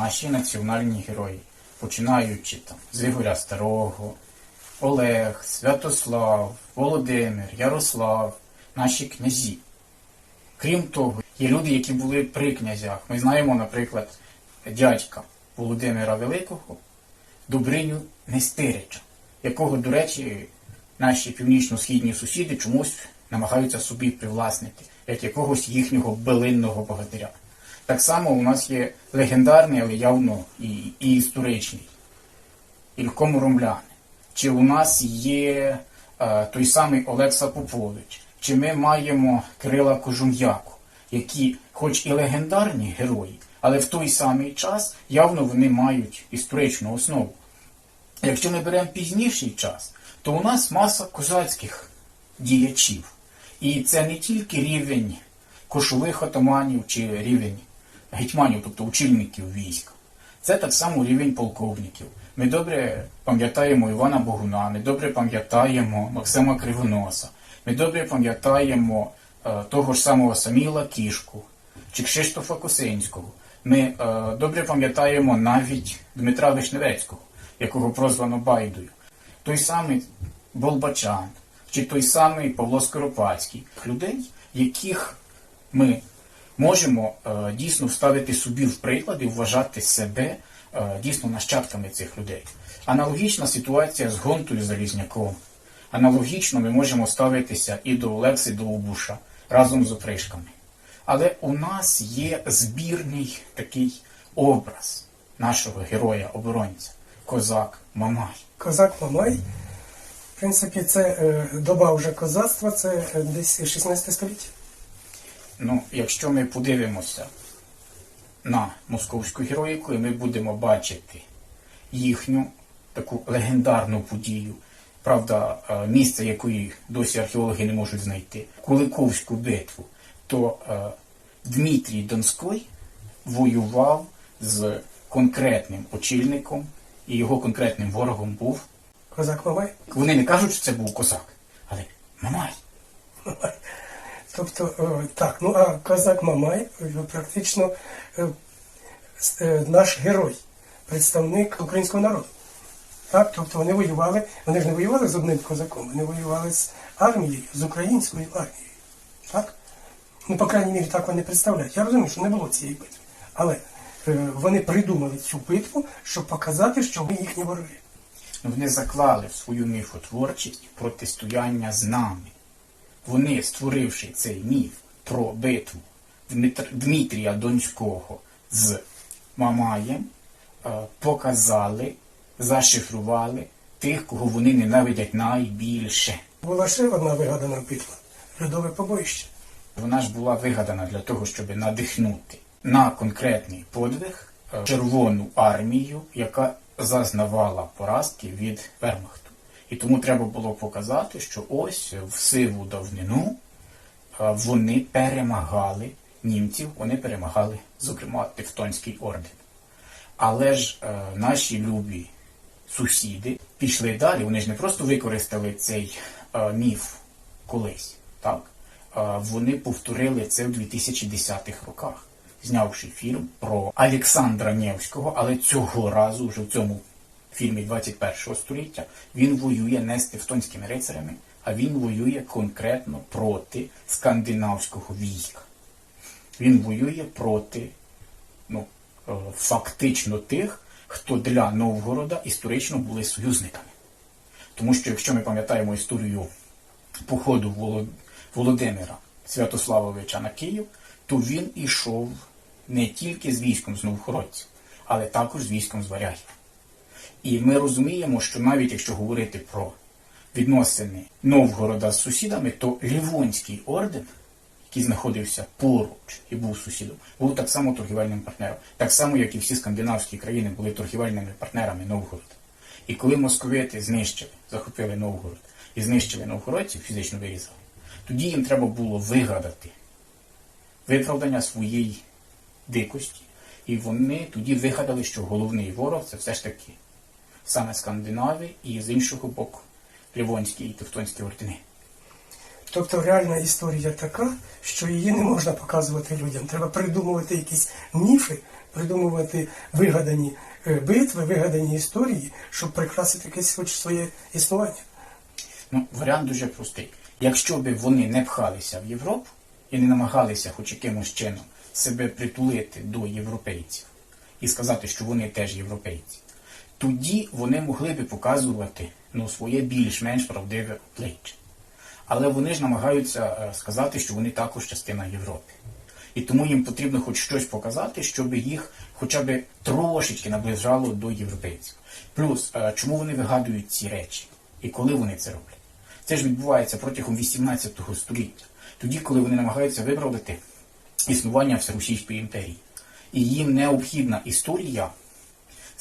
наші національні герої, починаючи там з Ігоря Старого, Олег, Святослав, Володимир, Ярослав, наші князі. Крім того, є люди, які були при князях. Ми знаємо, наприклад, дядька Володимира Великого, Добриню Нестирича, якого, до речі, наші північно-східні сусіди чомусь намагаються собі привласнити, як якогось їхнього белинного богатиря. Так само у нас є легендарний, але явно і, і історичний Ілько Муромляни. Чи у нас є е, той самий Олекса Попович, чи ми маємо Кирила Кожум'яку, які, хоч і легендарні герої, але в той самий час явно вони мають історичну основу. Якщо ми беремо пізніший час, то у нас маса козацьких діячів. І це не тільки рівень кошових отаманів чи рівень гетьманів, тобто очільників війська. Це так само рівень полковників. Ми добре пам'ятаємо Івана Богуна, ми добре пам'ятаємо Максима Кривоноса, ми добре пам'ятаємо е, того ж самого Саміла Кішку чи Кшиштофа Косинського. Ми е, добре пам'ятаємо навіть Дмитра Вишневецького, якого прозвано Байдою. Той самий Болбачан, чи той самий Павло Скоропадський. Людей, яких ми можемо е, дійсно вставити собі в приклад і вважати себе е, дійсно нащадками цих людей. Аналогічна ситуація з Гонтою Залізняком. Аналогічно ми можемо ставитися і до Олекси Довбуша разом з опришками. Але у нас є збірний такий образ нашого героя-оборонця Козак Мамай. Козак Мамай. В принципі, це е, доба вже козацтва, це десь 16 століття. Ну, якщо ми подивимося на московську героїку, і ми будемо бачити їхню таку легендарну подію, правда, е, місце якої досі археологи не можуть знайти, Куликовську битву, то е, Дмитрій Донський воював з конкретним очільником, і його конкретним ворогом був. Козак Мамай. Вони не кажуть, що це був козак, але Мамай. Тобто, е, так, ну а козак Мамай е, практично е, наш герой, представник українського народу. Так, тобто вони воювали, вони ж не воювали з одним козаком, вони воювали з армією, з українською армією. Так? Ну, по крайній мірі, так вони представляють. Я розумію, що не було цієї битви. Але е, вони придумали цю битву, щоб показати, що ми їхні вороги. Вони заклали в свою міфотворчість протистояння з нами. Вони, створивши цей міф про битву Дмитрія Донського з Мамаєм, е, показали, зашифрували тих, кого вони ненавидять найбільше. Була ще одна вигадана битва льодове побоїще. Вона ж була вигадана для того, щоб надихнути на конкретний подвиг е, Червону армію, яка зазнавала поразки від Вермахту. І тому треба було показати, що ось в сиву давнину е, вони перемагали німців, вони перемагали, зокрема, Тевтонський орден. Але ж е, наші любі сусіди пішли далі. Вони ж не просто використали цей е, міф колись, так? Вони повторили це в 2010-х роках, знявши фільм про Олександра Невського, але цього разу, вже в цьому фільмі 21 століття, він воює не з тевтонськими рицарями, а він воює конкретно проти скандинавського війська. Він воює проти ну, е, фактично тих, хто для Новгорода історично були союзниками. Тому що, якщо ми пам'ятаємо історію походу Володимира Святославовича на Київ, то він ішов не тільки з військом з новгородців, але також з військом з варягів. І ми розуміємо, що навіть якщо говорити про відносини Новгорода з сусідами, то Лівонський орден, який знаходився поруч і був сусідом, був так само торгівельним партнером, так само, як і всі скандинавські країни були торгівельними партнерами Новгорода. І коли московити знищили, захопили Новгород і знищили новгородців, фізично вирізали, тоді їм треба було вигадати виправдання своєї дикості. І вони тоді вигадали, що головний ворог це все ж таки саме Скандинави і з іншого боку Лівонські і Тевтонські ордени. Тобто реальна історія така, що її не можна показувати людям. Треба придумувати якісь міфи придумувати вигадані е, битви, вигадані історії, щоб прикрасити якесь хоч своє існування. Ну, варіант дуже простий. Якщо б вони не пхалися в Європу і не намагалися хоч якимось чином себе притулити до європейців і сказати, що вони теж європейці, тоді вони могли би показувати ну, своє більш-менш правдиве обличчя. Але вони ж намагаються е, сказати, що вони також частина Європи. І тому їм потрібно хоч щось показати, щоб їх хоча б трошечки наближало до європейців. Плюс, е, чому вони вигадують ці речі і коли вони це роблять? Це ж відбувається протягом 18 століття, тоді, коли вони намагаються виправдати існування Всеросійської імперії. І їм необхідна історія,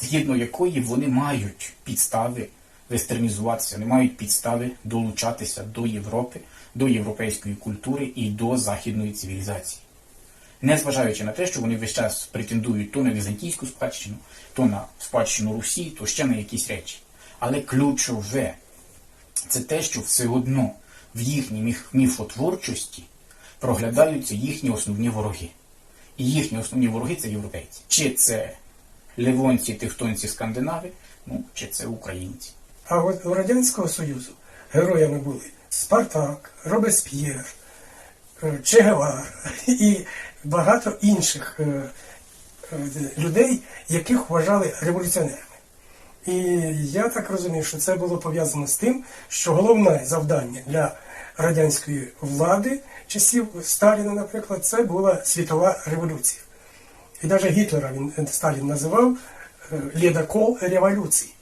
згідно якої вони мають підстави вестернізуватися, не мають підстави долучатися до Європи, до європейської культури і до західної цивілізації. Незважаючи на те, що вони весь час претендують то на візантійську спадщину, то на спадщину Русі, то ще на якісь речі. Але ключове це те, що все одно в їхній міфотворчості проглядаються їхні основні вороги. І їхні основні вороги це європейці. Чи це ливонці, тевтонці, скандинави, ну, чи це українці. А от у Радянського Союзу героями були Спартак, Робесп'єр, е, Че Гевара і багато інших е, е, людей, яких вважали революціонерами. І я так розумію, що це було пов'язано з тим, що головне завдання для радянської влади часів Сталіна, наприклад, це була світова революція. І навіть Гітлера він Сталін називав е, ледокол революції.